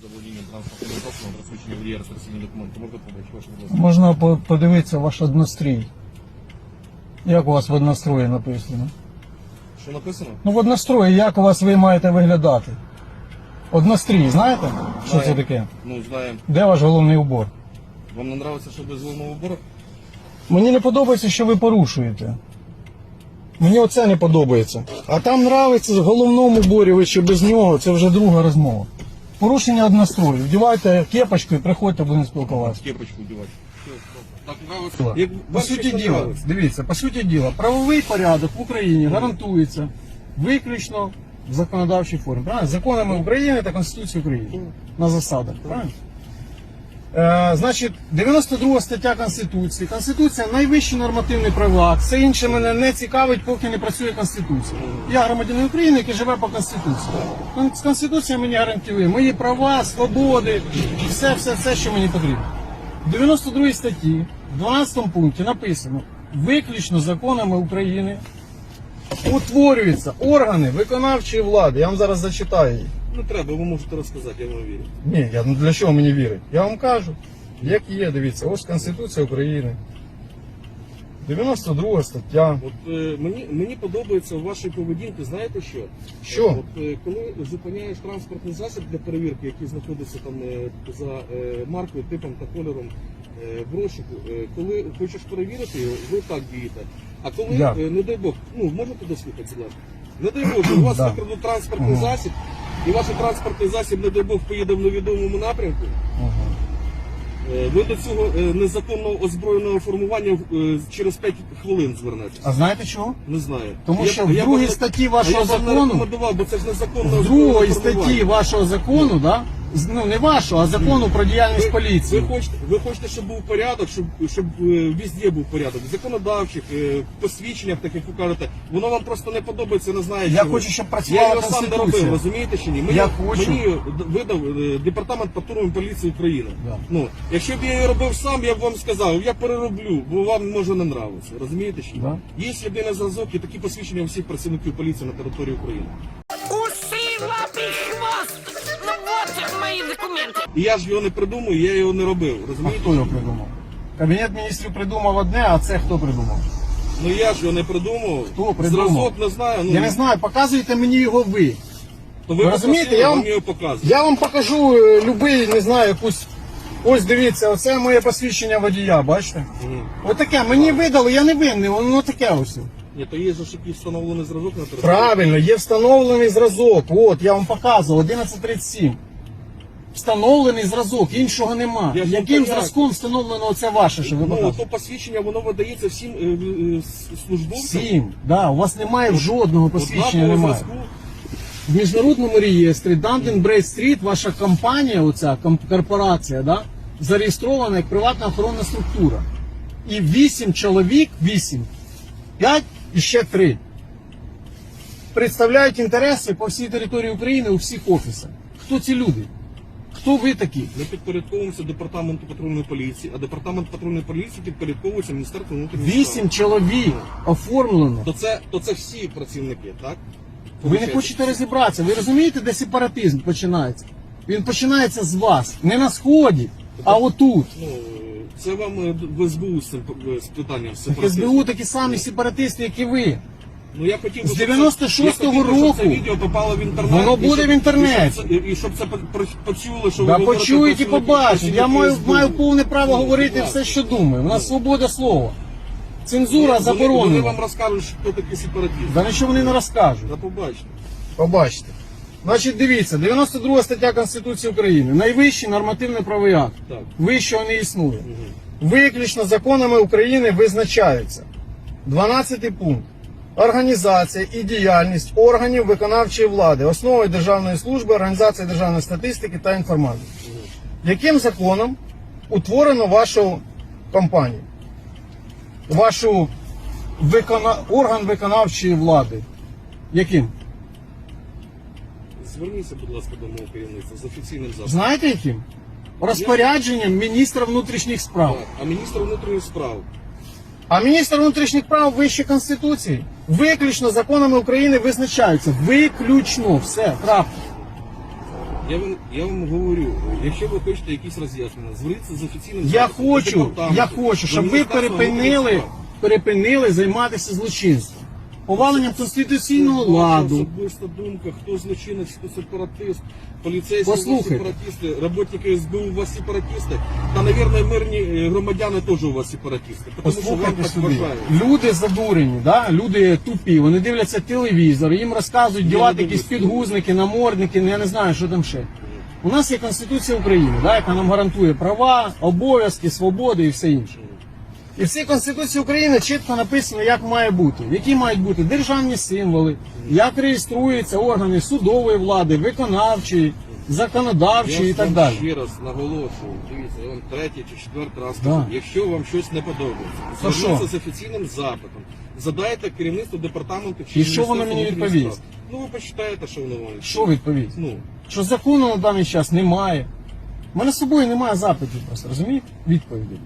транспортним засобом, розсвідчення водія. Можна побачити ваше будь ласка? Можна по- подивитися ваш однострій. Як у вас в однострої написано? Що написано? Ну, в однострої, як у вас ви маєте виглядати? Однострій, знаєте, що це таке? Ну, знаємо. Де ваш головний убор? Вам не подобається, що без головного убору? Мені не подобається, що ви порушуєте. Мені оце не подобається. А там нравиться в головному уборі, ви ще без нього, це вже друга розмова. Порушення однострою. Вдівайте кепочку і приходьте, будемо спілкуватися. Кепочку вдівати. Так нравиться. Як По суті діла, дивіться, по суті діла, правовий порядок в Україні гарантується виключно в законодавчій формі. Правильно? Законами України та Конституцією України. На засадах. Правильно? Е, значить, 92 стаття Конституції. Конституція найвищий нормативний правовий акт. Все інше мене не цікавить, поки не працює Конституція. Я громадянин України, який живе по Конституції. Кон- Конституція мені гарантує мої права, свободи, все, все, все, що мені потрібно. В 92 статті, в 12 пункті написано, виключно законами України утворюються органи виконавчої влади. Я вам зараз зачитаю її. Не треба, ви можете розказати, я вам вірю. Ні, я, ну для чого мені вірить? Я вам кажу, як є, дивіться, ось Конституція України. 92 стаття. От е, мені, мені подобається в вашій поведінці, знаєте що? Що? От, е, коли зупиняєш транспортний засіб для перевірки, який знаходиться там е, за е, маркою, типом та кольором е, в розшуку, е, коли хочеш перевірити його, ви так дієте. А коли, Як? е, не дай Бог, ну можете дослухати, будь ласка? Не дай Бог, у вас Да. викрадуть транспортний засіб, і ваш транспортний засіб, не дай Бог, поїде в невідомому напрямку. Ага. е, Ви до цього е, незаконного озброєного формування е, через 5 хвилин звернетеся. А знаєте чого? Не знаю. Тому Я- що в другій статті вашого я вам не закону, рекомендував, бо це ж незаконно в озброєне другій формування. статті вашого закону, да? Ну не вашого, а закону про діяльність ви, поліції. Ви хочете, ви хочете, щоб був порядок, щоб, щоб е, везде був порядок. Законодавчих, е, посвідченнях, так як ви кажете, воно вам просто не подобається, не знаю. Я чого. хочу, щоб Я працювала його сам доробив, Конституція. розумієте чи ні? Мені, Я хочу. мені д- видав е, департамент патрульної поліції України. Да. Ну, якщо б я її робив сам, я б вам сказав, я перероблю, бо вам може не нравиться. Розумієте чи ні? Да. Є єдиний зразок і такі посвідчення у всіх працівників поліції на території України. Усы, лапы, хвост! І я ж його не придумаю, я його не робив. А Розумієте? хто його придумав? Кабінет міністрів придумав одне, а це хто придумав? Ну я ж його не придумав. Хто придумав? Зразок не знаю. Ну, Я не знаю, показуйте мені його ви. То Ви розумієте, попросили, я вам- його. Я вам покажу е, любий, не знаю, якусь. Ось дивіться, оце моє посвідчення водія, бачите? Мгм. Отаке, мені видали, я не винний, воно таке ось. Ні, то є ж який встановлений зразок на території. Правильно, є встановлений зразок. От, я вам показував, 1137. Встановлений зразок, іншого нема. Я ж Яким зразком встановлено оце ваше, що ви Ну, то посвідчення, воно видається всім е, е, с- службовцям. Сім. Да, у вас немає жодного посвідчення, немає. зразку. В міжнародному реєстрі Bradstreet ваша компанія, оця ком- корпорація, да, зареєстрована як приватна охоронна структура. І вісім чоловік, вісім, п'ять і ще три. Представляють інтереси по всій території України у всіх офісах. Хто ці люди? Хто ви такі? Ми підпорядковуємося департаменту патрульної поліції, а департамент патрульної поліції підпорядковується Міністерству внутрішніх Вісім чоловік оформлено. То це, то це всі працівники, так? Ви не Получається. хочете розібратися. Ви розумієте, де сепаратизм починається? Він починається з вас. Не на сході, а отут. Ну, це вам е, в СБУ з цим е, з питанням сепаратизму. СБУ такі самі сепаратисти, як і ви. Ну я хотів би, З щоб це- 96-го я хотів би, щоб року. відео попало в інтернет. Воно і буде щоб- в інтернеті. І щоб це, і щоб це по- про- почули, що Да ви говорите почують і побачать. Я маю, СБУ. маю повне право Ну, говорити все, що думаю. У нас свобода слова. Цензура Вони- Вони заборонена. вам розкажуть, хто такий сепаратист. Да нічого вони не розкажуть. Да побачите. Побачите. Значить, дивіться, 92 стаття Конституції України. Найвищий нормативний правовий акт. Так. Вищого не існує. Виключно законами України визначаються. 12 пункт. Організація і діяльність органів виконавчої влади, основи державної служби, організації державної статистики та інформації. Яким законом утворено вашу компанію? Вашу викона... орган виконавчої влади? Яким? Зверніться, будь ласка, до мого керівництва з офіційним запитом. Знаєте яким? Розпорядженням міністра внутрішніх справ. Так. А міністр внутрішніх справ. А міністр внутрішніх прав вище Конституції виключно законами України визначаються. Виключно все, крапка. Я вам, я вам говорю, якщо ви хочете якісь роз'яснення, зверніться з офіційним Я хочу, я хочу, щоб ви Міністерства внутрішніх перепинили, справ. перепинили займатися злочинством. Поваленням конституційного ладу. Особиста думка, хто злочинець, хто сепаратист, поліцейські у вас сепаратисти, роботники СБУ у вас сепаратисти, та, навірно, мирні е, громадяни теж у вас сепаратисти. Тому що вам Послухайте так вважають. Люди задурені, да? люди тупі, вони дивляться телевізор, їм розказують дівати якісь підгузники, намордники, ну, я не знаю, що там ще. У нас є Конституція України, да, яка нам гарантує права, обов'язки, свободи і все інше. І в цій Конституції України чітко написано, як має бути, які мають бути державні символи, як реєструються органи судової влади, виконавчої, законодавчої і так вам далі. ще раз наголошую, дивіться, я вам третій чи четвертий раз Да. кажу, якщо вам щось не подобається, То зверніться що? з офіційним запитом, задайте керівництву департаменту чи І що воно Міністерству мені внутрішніх відповість? справ. Ну ви почитаєте, що воно вам. Що відповідь? Ну, Що закону на даний час немає. У мене з собою немає запитів просто, розумієте? Відповіді.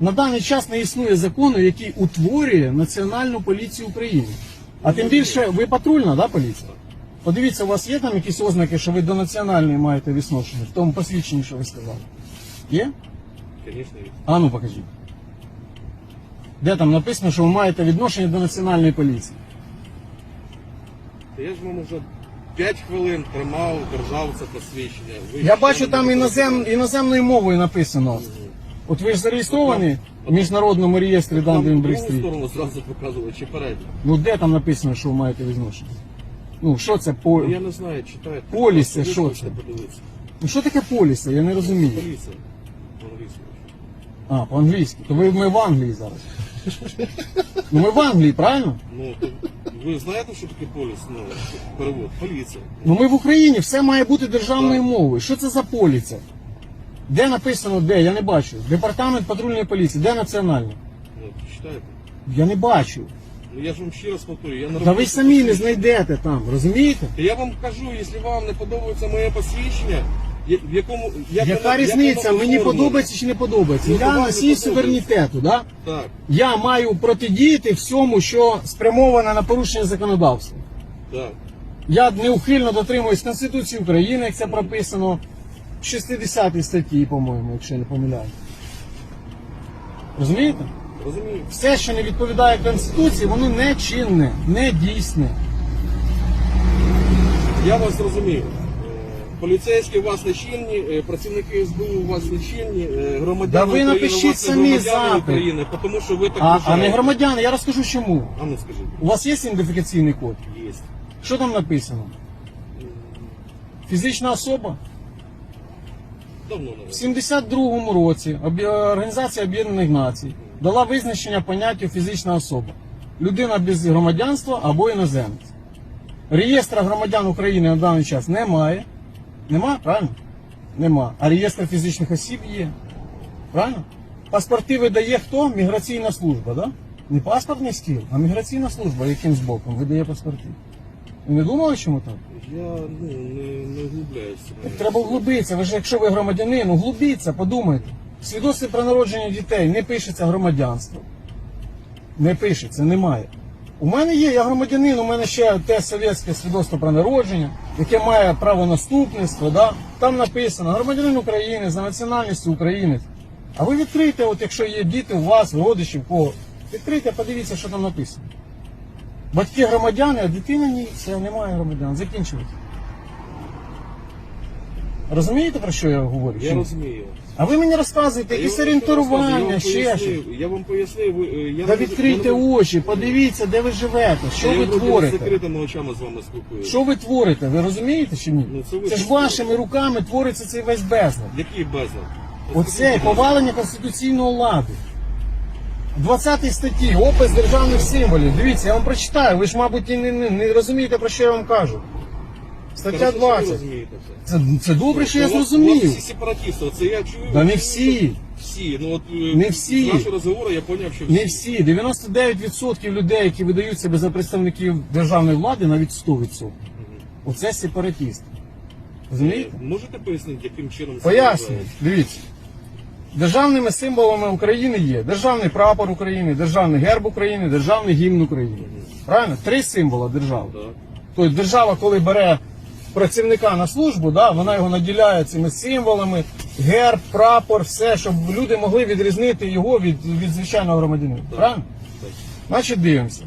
На даний час не існує закону, який утворює Національну поліцію України. А тим більше ви патрульна, да, поліція? Подивіться, у вас є там якісь ознаки, що ви до національної маєте відношення, в тому посвідченні, що ви сказали? Є? звісно, є. А ну покажіть. Де там написано, що ви маєте відношення до національної поліції? Та Я ж вам уже 5 хвилин тримав, держав це посвідчення. Ви Я ще бачу не там інозем, іноземною мовою написано. От ви ж зареєстровані в міжнародному реєстрі другу Брекстріт. сторону зразу показували, чи передню. Ну де там написано, що ви маєте відношення? Ну що це по. Ну, Я не знаю, читайте. Поліс це що це? подивитися. Ну що таке поліса? Я не розумію. Поліція. По-англійськи. А, по-англійськи. То ви ми в Англії зараз. Ну ми в Англії, правильно? Ну, то ви знаєте, що таке поліс? Ну, перевод. Поліція. Ну ми в Україні, все має бути державною мовою. Що це за поліця? Де написано, де? Я не бачу. Департамент патрульної поліції, де національна? Ну, читайте. Я не бачу. Ну я ж вам ще раз повторюю, я на Та ви роботі самі не знайдете там, розумієте? Я вам кажу, якщо вам не подобається моє посвідчення, я- в якому як Яка як різниця, воно мені подобається чи не подобається? Ну, Я вам не носій подобається. суверенітету, да? Так. Я маю протидіяти всьому, що спрямоване на порушення законодавства. Так. Я неухильно дотримуюсь Конституції України, як це прописано 60 статті, по-моєму, якщо я не помиляю. Розумієте? Розумію. Все, що не відповідає Конституції, воно не чинне, не дійсне. Я вас зрозумів. Е, Поліцейські у вас не чинні, е, працівники СБУ у вас не чинні, е, громадяни Да ви України напишіть у вас не самі громадяни запит. України, тому що ви так А, а вважаєте. не громадяни, я розкажу чому. А ну скажіть. У вас є ідентифікаційний код? Є. Що там написано? Фізична особа? В не 72-му році Організація Об'єднаних Націй дала визначення поняттю фізична особа. Людина без громадянства або іноземець. Реєстра громадян України на даний час немає. Нема, правильно? Нема. А реєстр фізичних осіб є. Правильно? Паспорти видає хто? Міграційна служба, да? Не паспортний стіл, а міграційна служба якимсь боком видає паспорти. Не думали, чому так? Я ну, не, не углубляюся. Так треба вглубитися. Ви ж якщо ви громадянин, углубіться, подумайте. В свідоцтві про народження дітей не пишеться громадянство. Не пишеться, немає. У мене є, я громадянин, у мене ще те совєтське свідоцтво про народження, яке має право наступництва. Да? Там написано громадянин України за національністю українець. А ви відкрийте, от якщо є діти у вас, родичів, кого, відкрийте, подивіться, що там написано. Батьки громадяни, а дитина ні, все, немає громадян. Закінчується. Розумієте, про що я говорю? Я чи ні? розумію. А ви мені розказуєте Я якісь вам ще щось. пояснив, Я вам пояснив, ви, е, я Та не- відкрийте я не- очі, подивіться, де ви живете, що я ви вроде з творите. закритими очами з вами спілкуюся. Що ви творите, ви розумієте чи ні? Ну, це ви Це ж що вашими руками твориться цей весь безлад. Який безлад? Оце повалення конституційного ладу. В 20 статті опис державних символів. Дивіться, я вам прочитаю, ви ж, мабуть, і не, не, не розумієте, про що я вам кажу. Стаття Хорошо, що ви 20. це. Це, добре, що я зрозумів. всі сепаратисти, оце я чую. Та не всі. Всі. Ну, от, е, Не всі. З нашого розговору я зрозумів, що всі. Не всі. 99% людей, які видають себе за представників державної влади, навіть 100%. Оце сепаратісти. Розумієте? Е, Можете пояснити, яким чином це Пояснюю. Дивіться. Державними символами України є державний прапор України, державний герб України, державний гімн України. Правильно? Три символа держави. Тобто держава, коли бере працівника на службу, да, вона його наділяє цими символами, герб, прапор, все, щоб люди могли відрізнити його від, від звичайного громадянина. Правильно? Значить, дивимося.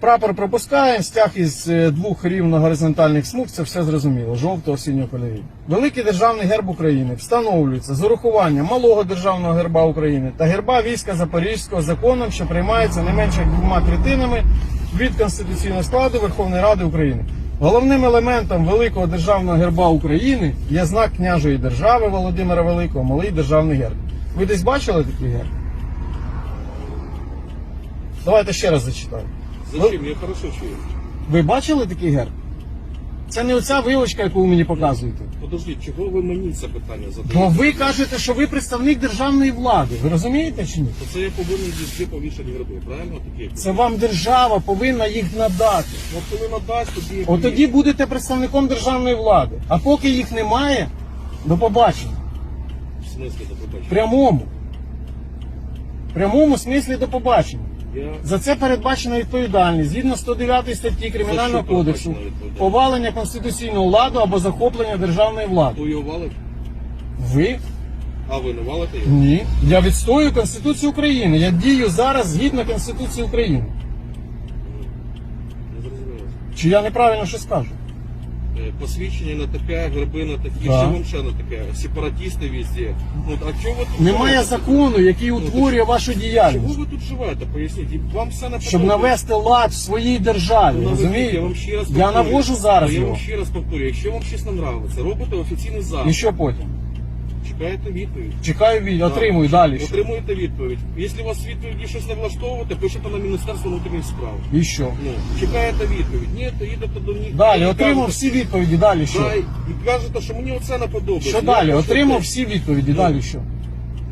Прапор пропускаємо, стяг із е, двох рівно горизонтальних смуг, це все зрозуміло, жовто синьо кольорів. Великий державний герб України встановлюється з урахуванням малого державного герба України та герба війська Запорізького законом, що приймається не менше як двома третинами від конституційного складу Верховної Ради України. Головним елементом великого державного герба України є знак княжої держави Володимира Великого, малий державний герб. Ви десь бачили такий герб? Давайте ще раз зачитаю. Зачем? Я хорошо чую. Ви бачили такий герб? Це не оця вилочка, яку ви мені показуєте. Подождіть, чого ви мені це питання Бо задаєте? ви кажете, що ви представник державної влади. Ви розумієте чи ні? То це я повинен везде повішати герби, правильно? Такі? Це вам держава повинна їх надати. От коли надасть, тоді... От тоді будете представником державної влади. А поки їх немає, до побачення. В смислі, до побачення. Прямому. В прямому смислі до побачення. За це передбачена відповідальність згідно 109 статті Кримінального що кодексу, передбачена відповідальність? повалення конституційного ладу або захоплення державної влади. Ви його валите? Ви А ви не валите його? Ні. Я відстоюю Конституцію України. Я дію зараз згідно Конституції України. Не зрозуміло. Чи я неправильно щось кажу? Посвідчення на таке, гриби на такі, Да. що вам ще на таке? Сепаратісти везде. Ну, а чого ви тут Немає живете? закону, який утворює вашу Чого діяльність, ви тут живете? Поясніть. І Вам все на щоб навести лад в своїй державі. Ну, наведіть, Я Розумієте? вам ще раз Я повторюю. навожу зараз Я його. вам ще раз повторюю. Якщо вам щось не нравиться, робите офіційний І що потім? Чекаєте відповідь. Чекаю від, отримую далі. Отримуєте відповідь. Якщо вас відповіді щось не влаштовувати, пишете на Міністерство внутрішніх справ. І що? Ну, чекаєте відповідь. Ні, то їдете до них. Далі, і отримав кажете, всі відповіді, далі що? Да, і кажете, що мені оце не подобається. Що Я далі? Отримав всі відповіді, далі що?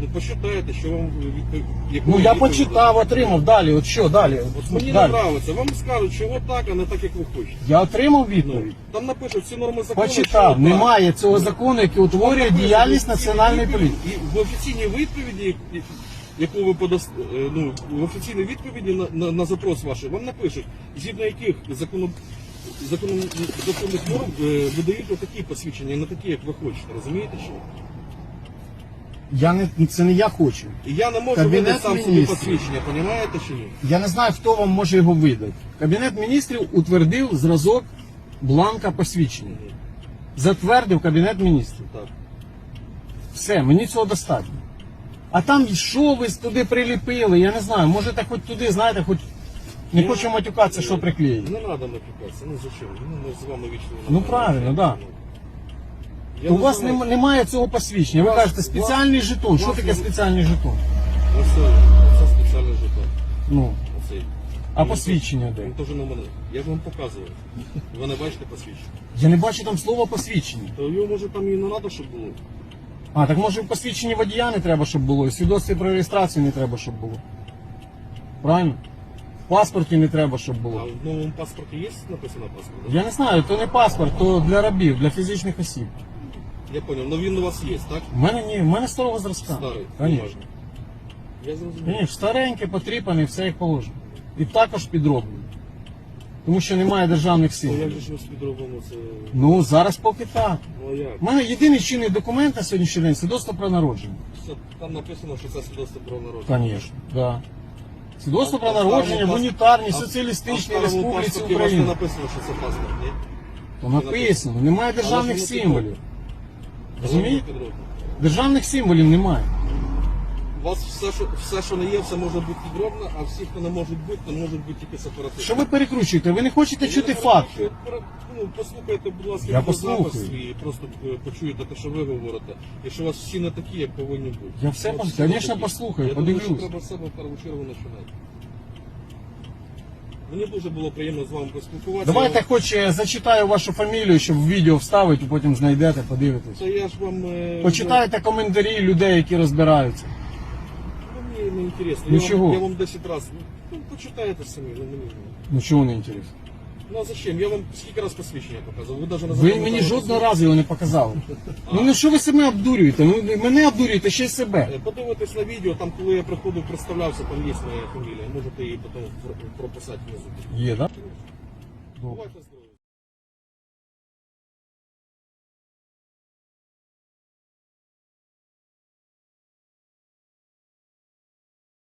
Ну почитайте, що вам відповідь. яку Ну я почитав, отримав, далі, от що далі? От мені не Далі. подобається. Вам скажуть, що отак, а не так, як ви хочете. Я отримав Ну, відповідь. там напишуть всі норми закону. що Почитав. отак. Немає цього закону, який утворює Напишуть діяльність національної відповіді- поліції. І в офіційній відповіді, яку ви подасте, е, ну, в офіційній відповіді на, на, на запрос ваш, вам напишуть, згідно яких законом, законом, законних норм е, видають такі посвідчення, не такі, як ви хочете. Розумієте що? Я не це не я хочу. І я не можу Кабінет видати сам собі Міністрів. посвідчення, розумієте чи ні? Я не знаю, хто вам може його видати. Кабінет міністрів утвердив зразок бланка посвідчення. Затвердив кабінет міністрів. Так. Все, мені цього достатньо. А там що ви туди приліпили, я не знаю. Можете хоч туди, знаєте, хоч не хочу матюкатися, що приклеїть. Не треба напікатися, ну зачем? Ну ми з вами вічно. Ну, правильно, да. Я У вас нем- немає цього посвідчення. Ви кажете спеціальний жетон. Що таке спеціальний жетон? Ось це, це спеціальний жетон. Ну, Оцей. а Він- посвідчення де? Він теж на мене. Я ж вам показував. Ви не бачите посвідчення. Я не бачу там слова посвідчення. То його може там і не треба, щоб було. А, так може в посвідченні водія не треба, щоб було, і свідоцтві про реєстрацію не треба, щоб було. Правильно? В паспорті не треба, щоб А було. в новому паспорті є написано паспорт? Я не знаю, то не паспорт, то для рабів, для фізичних осіб. Я зрозумів. Ну він у вас є, так? У мене ні, в мене старого зразка. Старий. Конечно. Я зрозумів. Ні, старенький, потріпаний, все як положено. І також підроблений. Тому що немає державних Ну сил. як же ж ви спідробимо це? Ну, зараз поки так. Ну як? У мене єдиний чинний документ на сьогоднішній день свідоцтво про народження. Це, там написано, що це свідоцтво про народження. Звісно, да. Свідоцтво про народження в унітарній соціалістичній республіці України. написано, що це паспорт, ні? То написано, немає державних символів. Розумієте? Державних символів немає. У вас все, що, все, що не є, все може бути підробно, а всі, хто не можуть бути, то можуть бути тільки сепаратисти. Що ви перекручуєте? Ви не хочете Я чути не факти. Ну, послухайте, будь ласка, Я послухаю. і просто е, почуєте те, що ви говорите. І що у вас всі не такі, як повинні бути. Я все пос- конечно, такі. послухаю, подивлюсь. треба з себе в першу чергу починати. Мені дуже було приємно з вами поспілкуватися. Давайте хоч е, зачитаю вашу фамілію, щоб в відео вставити, потім знайдете, подивитесь. Та я ж вам... е, Почитайте коментарі людей, які розбираються. Ну, мені не інтересно. Ну, я, чого? Вам, я вам 10 разів. Ну, почитаєте самі, ну мені. Ну чого не інтересно? Ну а зачем? Я вам скільки раз посвідчення показував. Ви даже Ви мені жодного посвідчення. разу його не показали. Ну ну що ви себе обдурюєте? Ну мене обдурюєте ще й себе. Е, Подивитись на відео, там коли я приходив, представлявся, там є моя фамілія. Можете її потім про- прописати внизу. Є, так? Бувайте здорові.